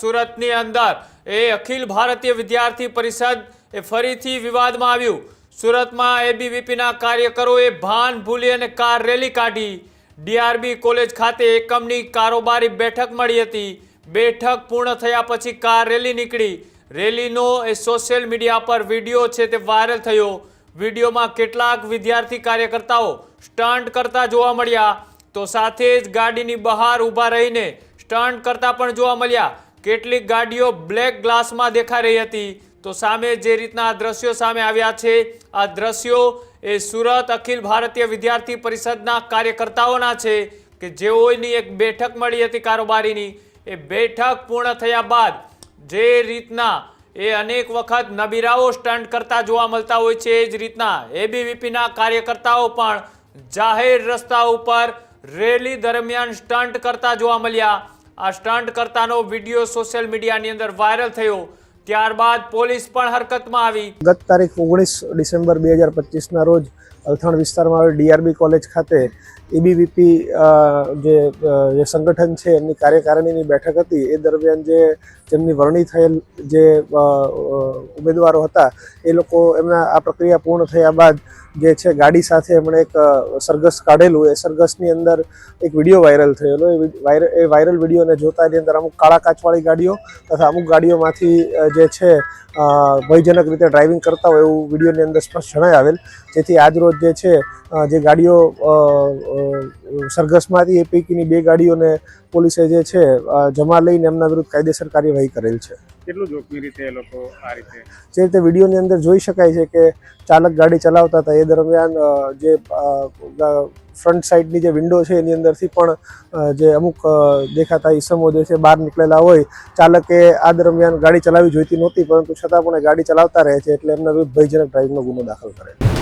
સુરતની અંદર એ અખિલ ભારતીય વિદ્યાર્થી પરિષદ એ ફરીથી વિવાદમાં આવ્યું. સુરતમાં એબીવીપીના કાર્યકરોએ ભાન ભૂલી અને કાર રેલી કાઢી. ડીઆરબી કોલેજ ખાતે એકમની કારોબારી બેઠક મળી હતી. બેઠક પૂર્ણ થયા પછી કાર રેલી નીકળી. રેલીનો એ સોશિયલ મીડિયા પર વીડિયો છે તે વાયરલ થયો. વિડીયોમાં કેટલાક વિદ્યાર્થી કાર્યકર્તાઓ સ્ટન્ટ કરતા જોવા મળ્યા. તો સાથે જ ગાડીની બહાર ઊભા રહીને સ્ટન્ટ કરતા પણ જોવા મળ્યા. કેટલીક ગાડીઓ બ્લેક ગ્લાસમાં દેખાઈ રહી હતી. તો સામે જે રીતના દ્રશ્યો સામે આવ્યા છે, આ દ્રશ્યો એ સુરત અખિલ ભારતીય વિદ્યાર્થી પરિષદના કાર્યકર્તાઓના છે કે જેઓની એક બેઠક મળી હતી કારોબારીની. એ બેઠક પૂર્ણ થયા બાદ જે રીતના એ અનેક વખત નબીરાઓ સ્ટન્ટ કરતા જોવા મળતા હોય છે, એ જ રીતના એબીવીપીના કાર્યકર્તાઓ પણ જાહેર રસ્તા ઉપર રેલી દરમિયાન સ્ટન્ટ કરતા જોવા મળ્યા. આ સ્ટન્ટ કરતાનો વીડિયો સોશિયલ મીડિયાની અંદર વાયરલ થયો. ત્યારબાદ પોલીસ પણ હરકતમાં આવી. ગત તારીખ ઓગણીસ ડિસેમ્બર બે હજાર પચીસના રોજ અલથાણ વિસ્તારમાં આવેલ ડીઆરબી કોલેજ ખાતે એબીવીપી જે જે સંગઠન છે, એમની કાર્યકારિણીની બેઠક હતી. એ દરમિયાન જે જેમની વરણી થયેલ જે ઉમેદવારો હતા, એ લોકો એમના આ પ્રક્રિયા પૂર્ણ થયા બાદ જે છે, ગાડી સાથે એમણે એક સરઘસ કાઢેલું. એ સરઘસની અંદર એક વીડિયો વાયરલ થયેલો. એ વાયર- એ વાયરલ વિડીયોને જોતા એની અંદર અમુક કાળા કાચવાળી ગાડીઓ તથા અમુક ગાડીઓમાંથી જે છે ભયજનક રીતે ડ્રાઇવિંગ કરતા હોય એવું વિડીયોની અંદર સ્પષ્ટ જણાય આવેલ. જેથી આજરોજ જે છે જે ગાડીઓ સરઘસમાંથી એ પૈકીની બે ગાડીઓને પોલીસે જે છે જમા લઈને એમના વિરુદ્ધ કાયદેસર કાર્યવાહી કરેલ છે. કેટલું જોખમી રીતે એ લોકો આ રીતે જે રીતે વિડીયોની અંદર જોઈ શકાય છે કે ચાલક ગાડી ચલાવતા હતા એ દરમિયાન જે ફ્રન્ટ સાઈડની જે વિન્ડો છે એની અંદરથી પણ જે અમુક દેખાતા ઈસમો જે છે બહાર નીકળેલા હોય ચાલકે આ દરમિયાન ગાડી ચલાવી જોઈતી નહોતી પરંતુ છતાં પણ ગાડી ચલાવતા રહે છે એટલે એમના વિરુદ્ધ ભયજનક ડ્રાઇવનો ગુનો દાખલ કરે